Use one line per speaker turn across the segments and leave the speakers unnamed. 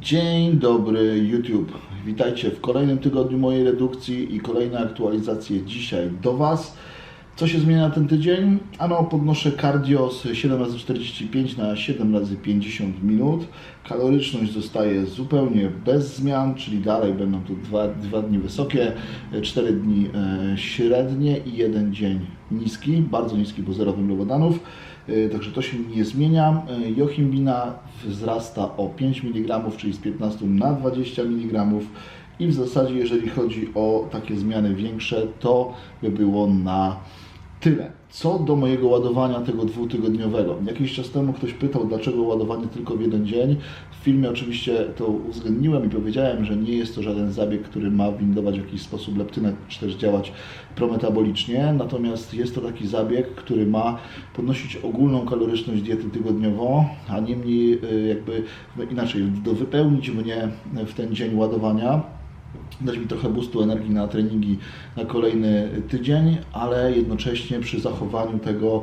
Dzień dobry YouTube. Witajcie w kolejnym tygodniu mojej redukcji i kolejne aktualizacje dzisiaj do Was. Co się zmienia ten tydzień? Ano podnoszę cardio z 7x45 na 7x50 minut. Kaloryczność zostaje zupełnie bez zmian, czyli dalej będą tu dwa, dwa dni wysokie, 4 dni e, średnie i jeden dzień niski, bardzo niski, bo zero węglowodanów. E, Także to się nie zmienia. E, Jochimbina wzrasta o 5 mg, czyli z 15 na 20 mg. I w zasadzie, jeżeli chodzi o takie zmiany większe, to by było na tyle. Co do mojego ładowania tego dwutygodniowego. Jakiś czas temu ktoś pytał, dlaczego ładowanie tylko w jeden dzień. W filmie oczywiście to uwzględniłem i powiedziałem, że nie jest to żaden zabieg, który ma windować w jakiś sposób leptynę, czy też działać prometabolicznie. Natomiast jest to taki zabieg, który ma podnosić ogólną kaloryczność diety tygodniowo, a niemniej y, jakby inaczej, do wypełnić mnie w ten dzień ładowania dać mi trochę boostu energii na treningi na kolejny tydzień, ale jednocześnie przy zachowaniu tego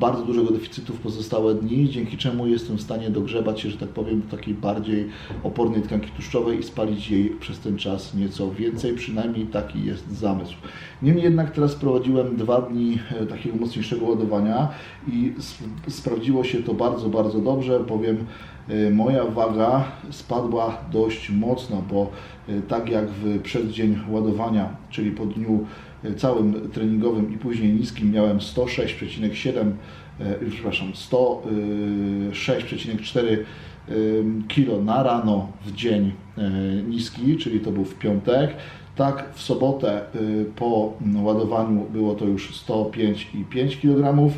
bardzo dużego deficytu w pozostałe dni, dzięki czemu jestem w stanie dogrzebać się, że tak powiem, do takiej bardziej opornej tkanki tłuszczowej i spalić jej przez ten czas nieco więcej, przynajmniej taki jest zamysł. Niemniej jednak teraz prowadziłem dwa dni e, takiego mocniejszego ładowania i sp- sprawdziło się to bardzo, bardzo dobrze, bowiem e, moja waga spadła dość mocno, bo e, tak jak w przeddzień ładowania, czyli po dniu e, całym treningowym i później niskim miałem 106,7 e, przepraszam, 106,4 kilo na rano w dzień e, niski, czyli to był w piątek. Tak, w sobotę po ładowaniu było to już 105,5 kg, e,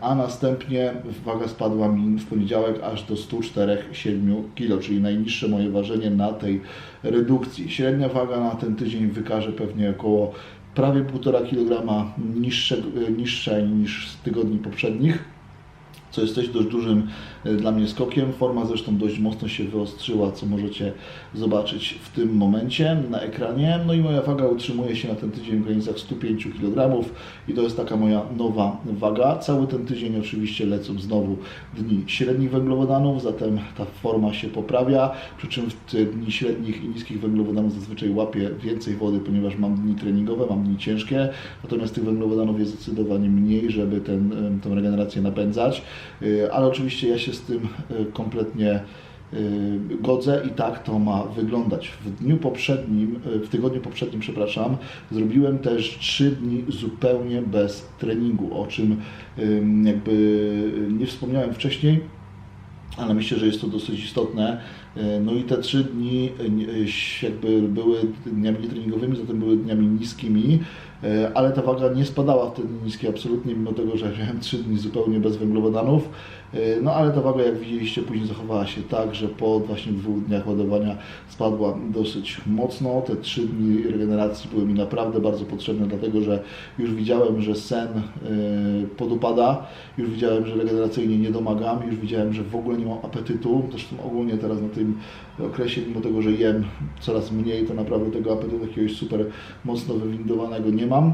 a następnie waga spadła mi w poniedziałek aż do 104,7 kg, czyli najniższe moje ważenie na tej redukcji. Średnia waga na ten tydzień wykaże pewnie około prawie 1,5 kg niższe, niższa niż z tygodni poprzednich co jest też dość dużym e, dla mnie skokiem. Forma zresztą dość mocno się wyostrzyła, co możecie zobaczyć w tym momencie na ekranie. No i moja waga utrzymuje się na ten tydzień w granicach 105 kg i to jest taka moja nowa waga. Cały ten tydzień oczywiście lecą znowu dni średnich węglowodanów, zatem ta forma się poprawia, przy czym w te dni średnich i niskich węglowodanów zazwyczaj łapię więcej wody, ponieważ mam dni treningowe, mam dni ciężkie, natomiast tych węglowodanów jest zdecydowanie mniej, żeby tę regenerację napędzać. Y, ale oczywiście ja się z tym y, kompletnie y, godzę i tak to ma wyglądać. W dniu poprzednim, w tygodniu poprzednim, przepraszam, zrobiłem też 3 dni zupełnie bez treningu, o czym ym, jakby nie wspomniałem wcześniej ale myślę, że jest to dosyć istotne. No i te trzy dni jakby były dniami treningowymi, zatem były dniami niskimi, ale ta waga nie spadała w te dni niskie absolutnie, mimo tego, że miałem trzy dni zupełnie bez węglowodanów. E, No ale ta waga, jak widzieliście, później zachowała się tak, że po właśnie dwóch dniach ładowania spadła dosyć mocno. Te trzy dni regeneracji były mi naprawdę bardzo potrzebne, dlatego że już widziałem, że sen e, podupada, już widziałem, że regeneracyjnie nie domagam, już widziałem, że w ogóle nie mam apetytu. Zresztą ogólnie teraz na tym okresie, mimo tego, że jem coraz mniej, to naprawdę tego apetytu jakiegoś super mocno wywindowanego nie mam.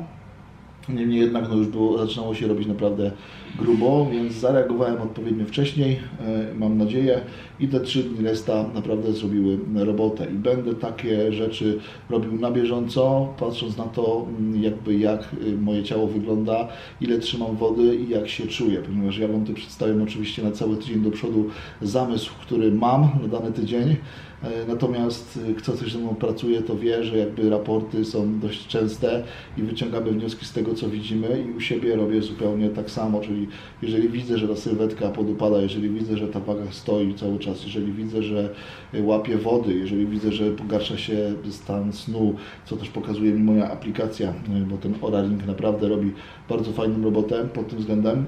Niemniej jednak no już było, zaczynało się robić naprawdę grubo, więc zareagowałem odpowiednio wcześniej, e, mam nadzieję, i te trzy dni resta naprawdę zrobiły robotę. I będę takie rzeczy robił na bieżąco, patrząc na to, mm, jakby jak y, moje ciało wygląda, ile trzymam wody i jak się czuję, ponieważ ja Wam tu przedstawiam oczywiście na cały tydzień do przodu zamysł, który mam na dany tydzień. E, Natomiast y, kto coś ze mną pracuje, to wie, że jakby raporty są dość częste i wyciągamy wnioski z tego, co widzimy i u siebie robię zupełnie tak samo, czyli jeżeli widzę, że ta sylwetka podupada, jeżeli widzę, że ta waga stoi cały czas, jeżeli widzę, że y, łapie wody, jeżeli widzę, że pogarsza się stan snu, co też pokazuje mi moja aplikacja, y, bo ten Oura-Ring naprawdę robi bardzo fajną robotę pod tym względem,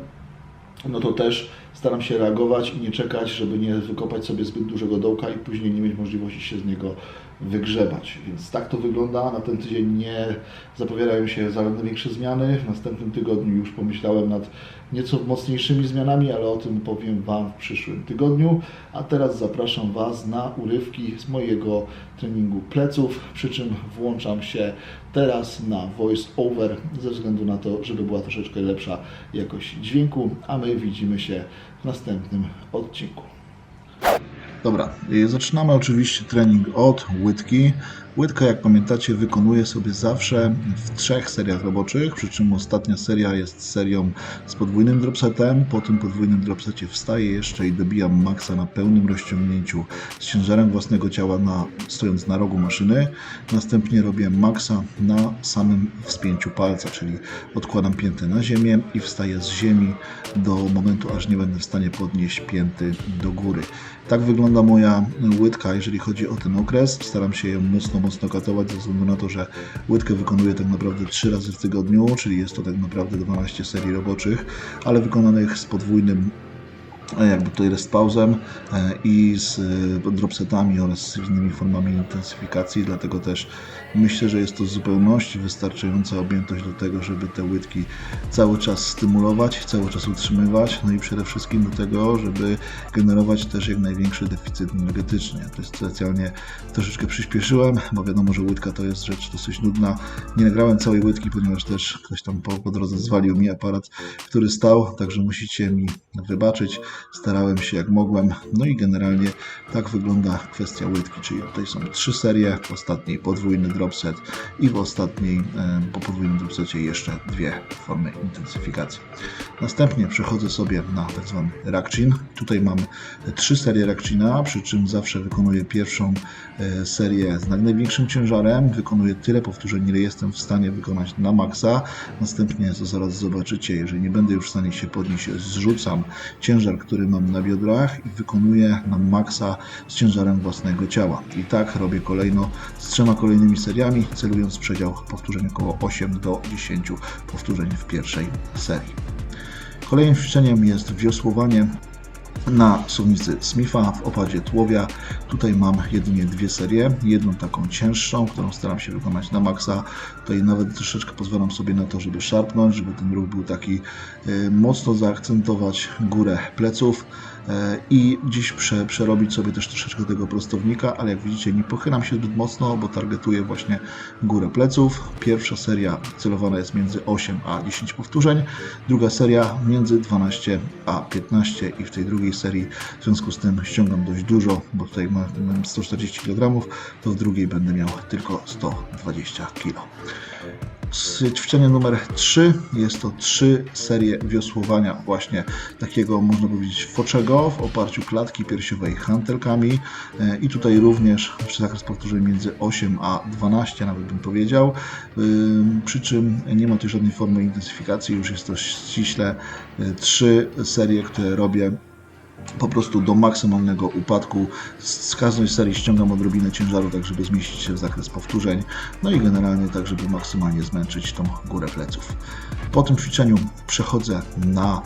no to też staram się reagować i nie czekać, żeby nie wykopać sobie zbyt dużego dołka i później nie mieć możliwości się z niego wygrzebać. Więc tak to wygląda. Na ten tydzień nie zapowiadają się żadne większe zmiany. W następnym tygodniu już pomyślałem nad nieco mocniejszymi zmianami, ale o tym powiem Wam w przyszłym tygodniu. A teraz zapraszam Was na urywki z mojego treningu pleców, przy czym włączam się teraz na voice over ze względu na to, żeby była troszeczkę lepsza jakość dźwięku, a my widzimy się w następnym odcinku. Dobra, y, zaczynamy oczywiście trening od łydki. Łydka, jak pamiętacie, wykonuję sobie zawsze w trzech seriach roboczych, przy czym ostatnia seria jest serią z podwójnym dropsetem. Po tym podwójnym dropsecie wstaję jeszcze i dobijam maksa na pełnym rozciągnięciu z ciężarem własnego ciała, na, stojąc na rogu maszyny. Następnie robię maksa na samym wspięciu palca, czyli odkładam piętę na ziemię i wstaję z ziemi do momentu, aż nie będę w stanie podnieść pięty do góry. Tak wygląda moja łydka, jeżeli chodzi o ten okres. Staram się ją mocno, mocno katować, ze względu na to, że łydkę wykonuję tak naprawdę 3 razy w tygodniu, czyli jest to tak naprawdę 12 serii roboczych, ale wykonanych z podwójnym jakby tutaj rest pauzem e, i z e, dropsetami oraz z innymi formami intensyfikacji, dlatego też myślę, że jest to w zupełności wystarczająca objętość do tego, żeby te łydki cały czas stymulować, cały czas utrzymywać, no i przede wszystkim do tego, żeby generować też jak największy deficyt energetyczny. To jest specjalnie troszeczkę przyspieszyłem, bo wiadomo, że łydka to jest rzecz dosyć nudna. Nie nagrałem całej łydki, ponieważ też ktoś tam po, po drodze zwalił mi aparat, który stał, także musicie mi wybaczyć. Starałem się jak mogłem. No i generalnie tak wygląda kwestia łydki, czyli tutaj są trzy serie, w ostatniej podwójny dropset i w ostatniej po podwójnym dropsecie jeszcze dwie formy intensyfikacji. Następnie przechodzę sobie na tak zwany rackchin. Tutaj mam trzy serie rackchina, przy czym zawsze wykonuję pierwszą e, serię z największym ciężarem. Wykonuję tyle powtórzeń, ile jestem w stanie wykonać na maksa. Następnie, co zaraz zobaczycie, jeżeli nie będę już w stanie się podnieść, zrzucam ciężar, który mam na biodrach i wykonuję na maksa z ciężarem własnego ciała. I tak robię kolejno z trzema kolejnymi seriami, celując przedział powtórzeń około 8 do 10 powtórzeń w pierwszej serii. Kolejnym ćwiczeniem jest wiosłowanie na suwnicy Smitha w opadzie tułowia. Tutaj mam jedynie dwie serie. Jedną taką cięższą, którą staram się wykonać na maksa. Tutaj nawet troszeczkę pozwalam sobie na to, żeby szarpnąć, żeby ten ruch był taki e, mocno zaakcentować górę pleców i dziś prze, przerobić sobie też troszeczkę tego prostownika, ale jak widzicie nie pochylam się zbyt mocno, bo targetuję właśnie górę pleców. Pierwsza seria celowana jest między 8 a 10 powtórzeń, druga seria między 12 a 15 i w tej drugiej serii w związku z tym ściągam dość dużo, bo tutaj mam 140 kg, to w drugiej będę miał tylko 120 kg. Ćwiczenie numer 3 jest to 3 serie wiosłowania właśnie takiego można powiedzieć foczego w oparciu klatki piersiowej hantelkami. E, i tutaj również zakres powtórzeń między 8 a 12 nawet bym powiedział, przy czym nie ma tu żadnej formy intensyfikacji, już jest to ściśle 3 serie, które robię po prostu do maksymalnego upadku. Z każdej serii ściągam odrobinę ciężaru, tak żeby zmieścić się w zakres powtórzeń, no i generalnie tak, żeby maksymalnie zmęczyć tą górę pleców. Po tym ćwiczeniu przechodzę na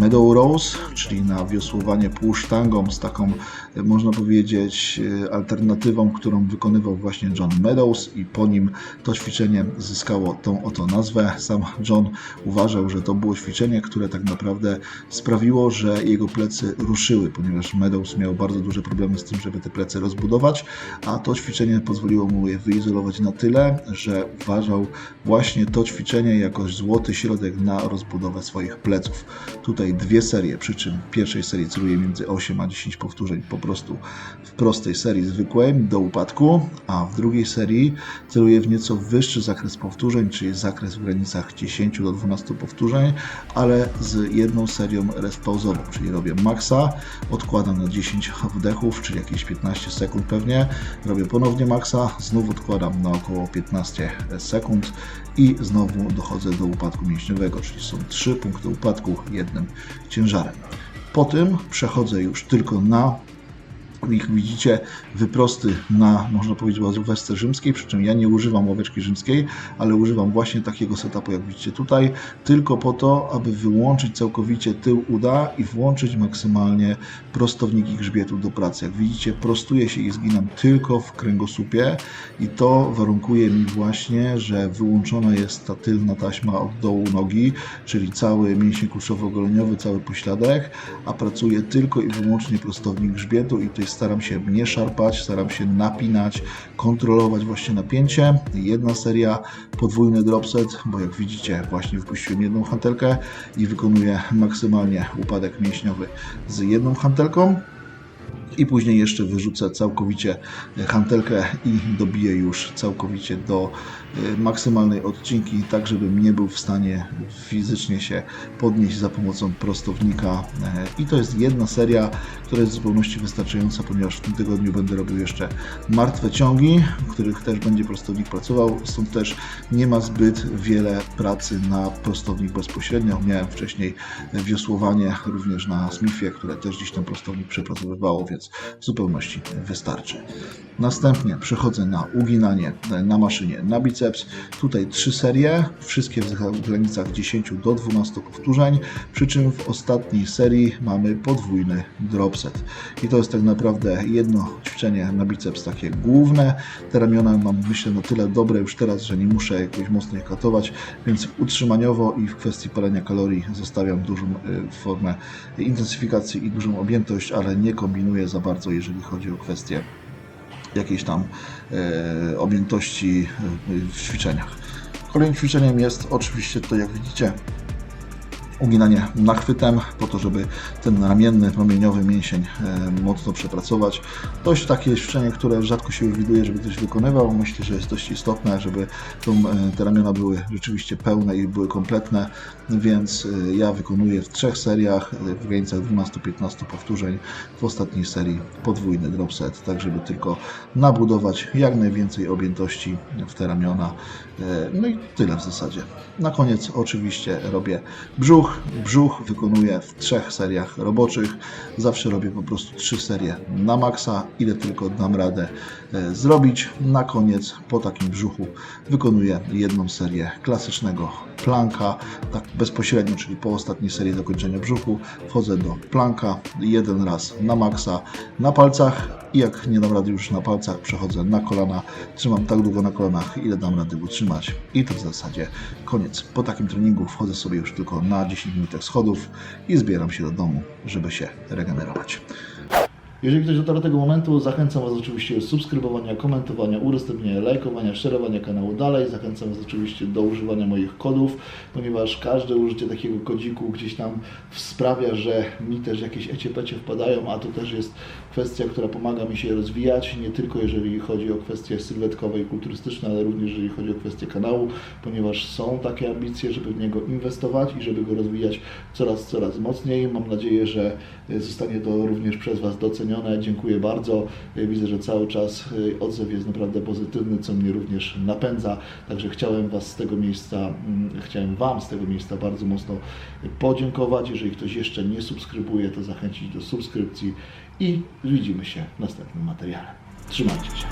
Meadow Rose, czyli na wiosłowanie półsztangą z taką, e, można powiedzieć, e, alternatywą, którą wykonywał właśnie John Meadows i po nim to ćwiczenie zyskało tą oto nazwę. Sam John uważał, że to było ćwiczenie, które tak naprawdę sprawiło, że jego plecy ruszyły, ponieważ Meadows miał bardzo duże problemy z tym, żeby te plecy rozbudować, a to ćwiczenie pozwoliło mu je wyizolować na tyle, że uważał właśnie to ćwiczenie jako złoty środek na rozbudowę swoich pleców. Tutaj dwie serie, przy czym w pierwszej serii celuje między 8 a 10 powtórzeń po prostu w prostej serii zwykłej do upadku, a w drugiej serii celuje w nieco wyższy zakres powtórzeń, czyli zakres w granicach 10 do 12 powtórzeń, ale z jedną serią rest pauzową, czyli robię maksa, odkładam na 10 wdechów, czyli jakieś 15 sekund pewnie, robię ponownie maksa, znów odkładam na około 15 sekund i znowu dochodzę do upadku mięśniowego, czyli są trzy punkty upadku jednym ciężarem. Po tym przechodzę już tylko na jak widzicie, wyprosty na, można powiedzieć, ławeczce rzymskiej, przy czym ja nie używam ławeczki rzymskiej, ale używam właśnie takiego setupu, jak widzicie tutaj, tylko po to, aby wyłączyć całkowicie tył uda i włączyć maksymalnie prostowniki grzbietu do pracy. Jak widzicie, prostuję się i zginam tylko w kręgosłupie i to warunkuje mi właśnie, że wyłączona jest ta tylna taśma od dołu nogi, czyli cały mięsień kulszowo-goleniowy, cały pośladek, a pracuję tylko i wyłącznie prostownik grzbietu i tutaj staram się nie szarpać, staram się napinać, kontrolować właśnie napięcie. Jedna seria, podwójny dropset, bo jak widzicie właśnie wypuściłem jedną hantelkę i wykonuję maksymalnie upadek mięśniowy z jedną hantelką. I później jeszcze wyrzucę całkowicie hantelkę i dobiję już całkowicie do e, maksymalnej odcinki, tak żebym nie był w stanie fizycznie się podnieść za pomocą prostownika. E, I to jest jedna seria, która jest w zupełności wystarczająca, ponieważ w tym tygodniu będę robił jeszcze martwe ciągi, w których też będzie prostownik pracował. Stąd też nie ma zbyt wiele pracy na prostownik bezpośrednio. Miałem wcześniej wiosłowanie również na Smithie, które też gdzieś ten prostownik przepracowywało, więc w zupełności wystarczy. Następnie przechodzę na uginanie na maszynie na biceps. Tutaj trzy serie, wszystkie w granicach 10 do 12 powtórzeń, przy czym w ostatniej serii mamy podwójny drop set. I to jest tak naprawdę jedno ćwiczenie na biceps takie główne. Te ramiona mam myślę na tyle dobre już teraz, że nie muszę jakoś mocno ich katować, więc utrzymaniowo i w kwestii palenia kalorii zostawiam dużą y, formę intensyfikacji i dużą objętość, ale nie kombinuję za bardzo, jeżeli chodzi o kwestie jakiejś tam e, objętości e, w ćwiczeniach. Kolejnym ćwiczeniem jest oczywiście to, jak widzicie, uginanie nachwytem, po to, żeby ten ramienny, promieniowy mięsień e, mocno przepracować. Dość takie ćwiczenie, które rzadko się widuje, żeby ktoś wykonywał. Myślę, że jest dość istotne, żeby tą, e, te ramiona były rzeczywiście pełne i były kompletne, więc e, ja wykonuję w trzech seriach, w granicach 12-15 powtórzeń, w ostatniej serii podwójny drop set, tak żeby tylko nabudować jak najwięcej objętości w te ramiona. No i tyle w zasadzie. Na koniec oczywiście robię brzuch. Brzuch. Wykonuję w trzech seriach roboczych. Zawsze robię po prostu trzy serie na maksa, ile tylko dam radę e, zrobić. Na koniec po takim brzuchu wykonuję jedną serię klasycznego planka, tak bezpośrednio, czyli po ostatniej serii zakończenia brzuchu wchodzę do planka. Jeden raz na maksa na palcach. I jak nie dam rady już na palcach, przechodzę na kolana, trzymam tak długo na kolanach, ile dam rady utrzymać. I to w zasadzie koniec. Po takim treningu wchodzę sobie już tylko na 10 minut schodów i zbieram się do domu, żeby się regenerować. Jeżeli ktoś dotarł do tego momentu, zachęcam Was oczywiście do subskrybowania, komentowania, udostępniania, lajkowania, szerowania kanału dalej. Zachęcam Was oczywiście do używania moich kodów, ponieważ każde użycie takiego kodziku gdzieś tam sprawia, że mi też jakieś eciepecie wpadają, a to też jest kwestia, która pomaga mi się rozwijać, nie tylko jeżeli chodzi o kwestie sylwetkowe i kulturystyczne, ale również jeżeli chodzi o kwestie kanału, ponieważ są takie ambicje, żeby w niego inwestować i żeby go rozwijać coraz, coraz mocniej. Mam nadzieję, że y, zostanie to również przez Was docenione. Dziękuję bardzo. Y, Widzę, że cały czas y, odzew jest naprawdę pozytywny, co mnie również napędza. Także chciałem Was z tego miejsca, mm, chciałem Wam z tego miejsca bardzo mocno podziękować. Jeżeli ktoś jeszcze nie subskrybuje, to zachęcić do subskrypcji i widzimy się w następnym materiale. Trzymajcie się.